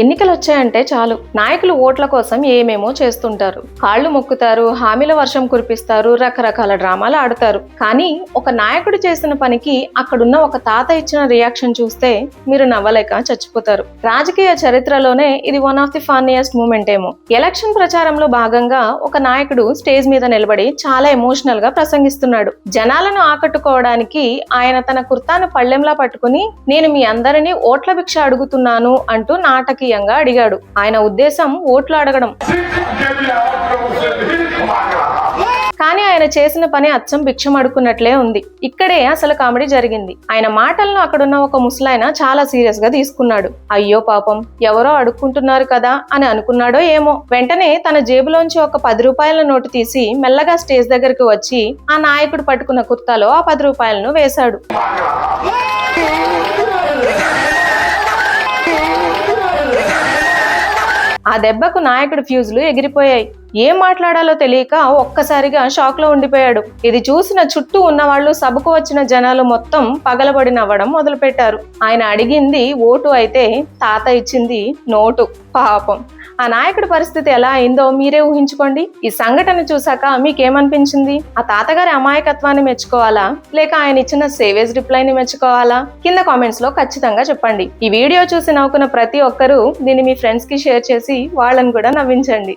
ఎన్నికలు వచ్చాయంటే చాలు. నాయకులు ఓట్ల కోసం ఏమేమో చేస్తుంటారు. కాళ్ళు మొక్కుతారు హామీల వర్షం కురిపిస్తారు రకరకాల డ్రామాలు ఆడుతారు. కానీ ఒక నాయకుడు చేసిన పనికి అక్కడున్న ఒక తాత ఇచ్చిన రియాక్షన్ చూస్తే మీరు నవ్వలేక చచ్చిపోతారు. రాజకీయ చరిత్రలోనే ఇది one of the funniest moment ఏమో. ఎలక్షన్ ప్రచారంలో భాగంగా ఒక నాయకుడు స్టేజ్ మీద నిలబడి చాలా ఎమోషనల్గా ప్రసంగిస్తున్నాడు. జనాలను ఆకట్టుకోవడానికి ఆయన తన కుర్తాను పళ్ళెంలా పట్టుకుని నేను మీ అందరినీ ఓట్ల భిక్ష అడుగుతున్నాను అంటూ నాటకీయంగా అడిగాడు. ఆయన ఉద్దేశం ఓట్లు అడగడం. కానీ ఆయన చేసిన పని అచ్చం భిక్షం అడుక్కున్నట్లే ఉంది. ఇక్కడే అసలు కామెడీ జరిగింది. ఆయన మాటలను అక్కడున్న ఒక ముసలాయన చాలా సీరియస్గా తీసుకున్నాడు. అయ్యో పాపం ఎవరో అడుక్కుంటున్నారు కదా అని అనుకున్నాడో ఏమో. వెంటనే తన జేబులోంచి ఒక పది రూపాయల నోటు తీసి మెల్లగా స్టేజ్ దగ్గరికి వచ్చి ఆ నాయకుడు పట్టుకున్న కుర్తాలో ఆ పది రూపాయలను వేశాడు. ఆ దెబ్బకు నాయకుడి ఫ్యూజులు ఎగిరిపోయాయి. ఏం మాట్లాడాలో తెలియక ఒక్కసారిగా షాక్లో ఉండిపోయాడు. ఇది చూసిన చుట్టూ ఉన్న వాళ్ళు సభకు వచ్చిన జనాలు మొత్తం పగలబడి నవ్వడం మొదలుపెట్టారు. ఆయన అడిగింది ఓటు అయితే తాత ఇచ్చింది నోటు. పాపం. ఆ నాయకుడి పరిస్థితి ఎలా అయిందో మీరే ఊహించుకోండి. ఈ సంఘటన చూసాక మీకేమనిపించింది? ఆ తాతగారి అమాయకత్వాన్ని మెచ్చుకోవాలా? లేక ఆయన ఇచ్చిన సేవేజ్ రిప్లైని మెచ్చుకోవాలా? కింద కామెంట్స్లో ఖచ్చితంగా చెప్పండి. ఈ వీడియో చూసి నవ్వుకున్న ప్రతి ఒక్కరూ దీన్ని మీ ఫ్రెండ్స్కి షేర్ చేసి వాళ్ళని కూడా నవ్వించండి.